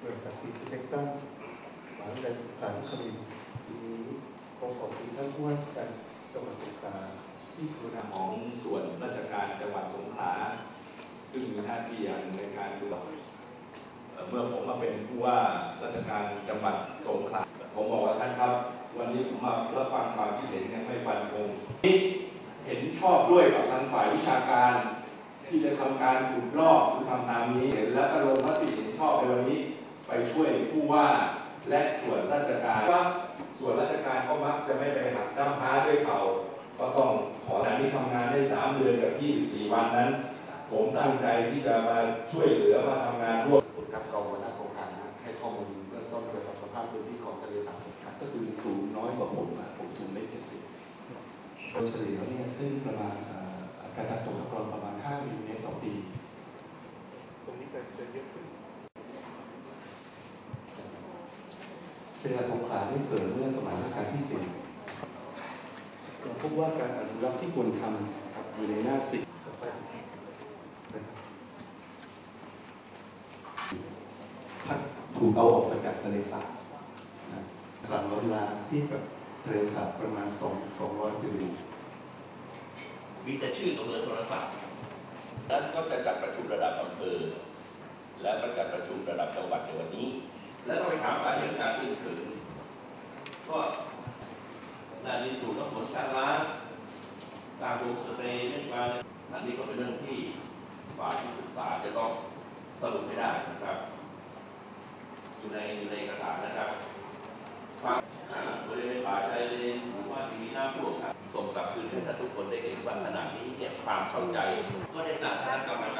หน่วยศักดิ์สิทธิ์ตั้งหมหาวิทาลัยสงขลานครินทร์มีขอขอบคุณท่านผู้ว่าการจังหวัดสงขลาที่กรุณของส่วนราชการจังหวัดสงขลาซึ่งมีหน้าที่อย่างในการดูแลเมื่อผมมาเป็นผู้ว่าราชการจังหวัดสงขลาผมบอกว่าท่านครับ วันนี้ผมมารับฟังความคิดเห็นยังไม่ฟันธงนี่เห็นชอบด้วยกับทางฝ่ายวิชาการ ที่จะทำการขุดลอกหรือทำตามนี้เห็นแล้วก็ลงมติ ไปช่วยผู้ว่าและส่วนราชการว่าส่วนราชการก็มักจะไม่ไปหักน้ำพ้าด้วยเขาก็ต้องขอแต่นี้ทำงานได้สามเดือนกับ 24 วันนั้น ผมตั้งใจที่จะมาช่วยเหลือมาทำงานร่วมคุณครับรองหัวหน้าโครงการนะให้ข้อมูลเบื้องต้นเกี่ยวกับสภาพพื้นที่ของทะเลสาบครับก็คือสูงน้อยกว่าผมอะผมสูงไม่เจ็ดสิบโดยเฉลี่ยแล้วเนี่ยขึ้นประมาณเอ่อการจัดตกตะกอนประมาณ 5มิลลิเมตรต่อปี ตรงนี้จะจะเยอะขึ้น เป็นการสงขลาที่เกิดเมื่อสมัยรัชกาลที่สี่เราพบว่าการอนุรักษ์ที่ควรทำครับอยู่ในหน้าสิบพัดถูกเอาออกมาจากทะเลสาบนะสามร้อยล้านที่กับทะเลสาบประมาณสองสองร้อยกิโลมีแต่ชื่อกับเบอร์โทรศัพท์นั้นก็จะจัดประชุมระดับอำเภอและก็จัดประชุมระดับจังหวัดในวันนี้ แล้วก็ไปถามสาเหตุการตื้นเขินก็นาดินสูบน้ำฝนช่างล้างการลงสเปรย์เล่มาอันนี้ก็เป็นเรื่องที่ฝ่ายที่ศึกษาจะต้องสรุปไม่ได้นะครับ อยู่ในอยู่ในเอกสารนะครับความบริเวณป่าชายเลนหรือว่าที่มีน้ำท่วมครับส่งกลับคืนให้ทุกคนได้เห็นว่าขณะนี้เนี่ยความเข้าใจ ก็ได้ตั้งคณะกรรมการ